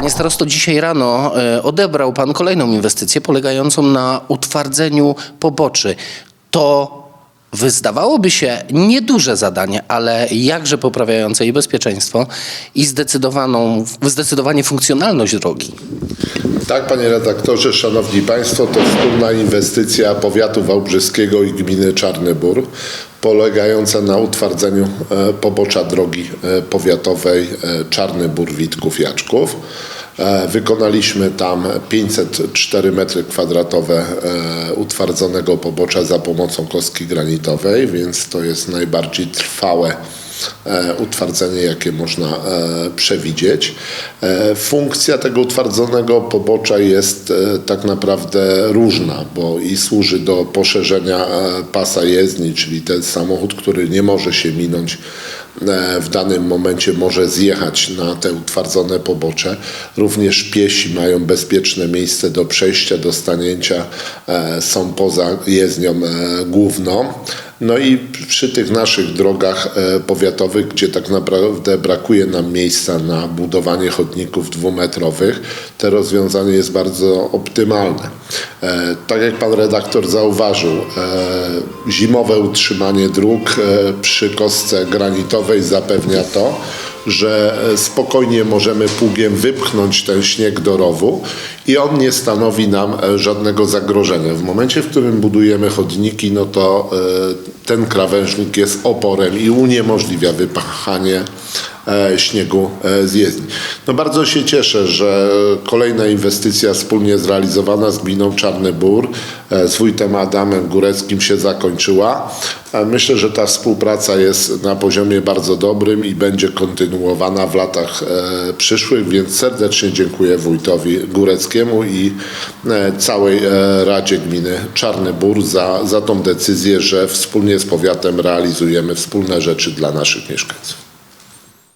Panie starosto, dzisiaj rano e, odebrał pan kolejną inwestycję polegającą na utwardzeniu poboczy. To wyzdawałoby się nieduże zadanie, ale jakże poprawiające i bezpieczeństwo i zdecydowaną, zdecydowanie funkcjonalność drogi. Tak, panie redaktorze, szanowni państwo, to wspólna inwestycja powiatu wałbrzyskiego i gminy Czarny Bór, polegająca na utwardzeniu e, pobocza drogi e, powiatowej e, E, Wykonaliśmy tam 504 metry kwadratowe e, utwardzonego pobocza za pomocą kostki granitowej, więc to jest najbardziej trwałe utwardzenie, jakie można e, przewidzieć. E, Funkcja tego utwardzonego pobocza jest e, tak naprawdę różna, bo i służy do poszerzenia e, pasa jezdni, czyli ten samochód, który nie może się minąć e, w danym momencie może zjechać na te utwardzone pobocze. Również piesi mają bezpieczne miejsce do przejścia, do stanięcia, e, są poza jezdnią e, główną. No i przy tych naszych drogach e, powiatowych, gdzie tak naprawdę brakuje nam miejsca na budowanie chodników dwumetrowych, to rozwiązanie jest bardzo optymalne. E, Tak jak pan redaktor zauważył, e, zimowe utrzymanie dróg przy kostce granitowej zapewnia to, że e, spokojnie możemy pługiem wypchnąć ten śnieg do rowu i on nie stanowi nam e, żadnego zagrożenia. W momencie, w którym budujemy chodniki, no to e, ten krawężnik jest oporem i uniemożliwia wypchanie e, śniegu e, z jezdni. No bardzo się cieszę, że kolejna inwestycja wspólnie zrealizowana z gminą Czarny Bór e, z wójtem Adamem Góreckim się zakończyła. E, Myślę, że ta współpraca jest na poziomie bardzo dobrym i będzie kontynuowana w latach e, przyszłych, więc serdecznie dziękuję wójtowi Góreckiemu i e, całej e, Radzie Gminy Czarny Bór za, za tą decyzję, że wspólnie z powiatem realizujemy wspólne rzeczy dla naszych mieszkańców.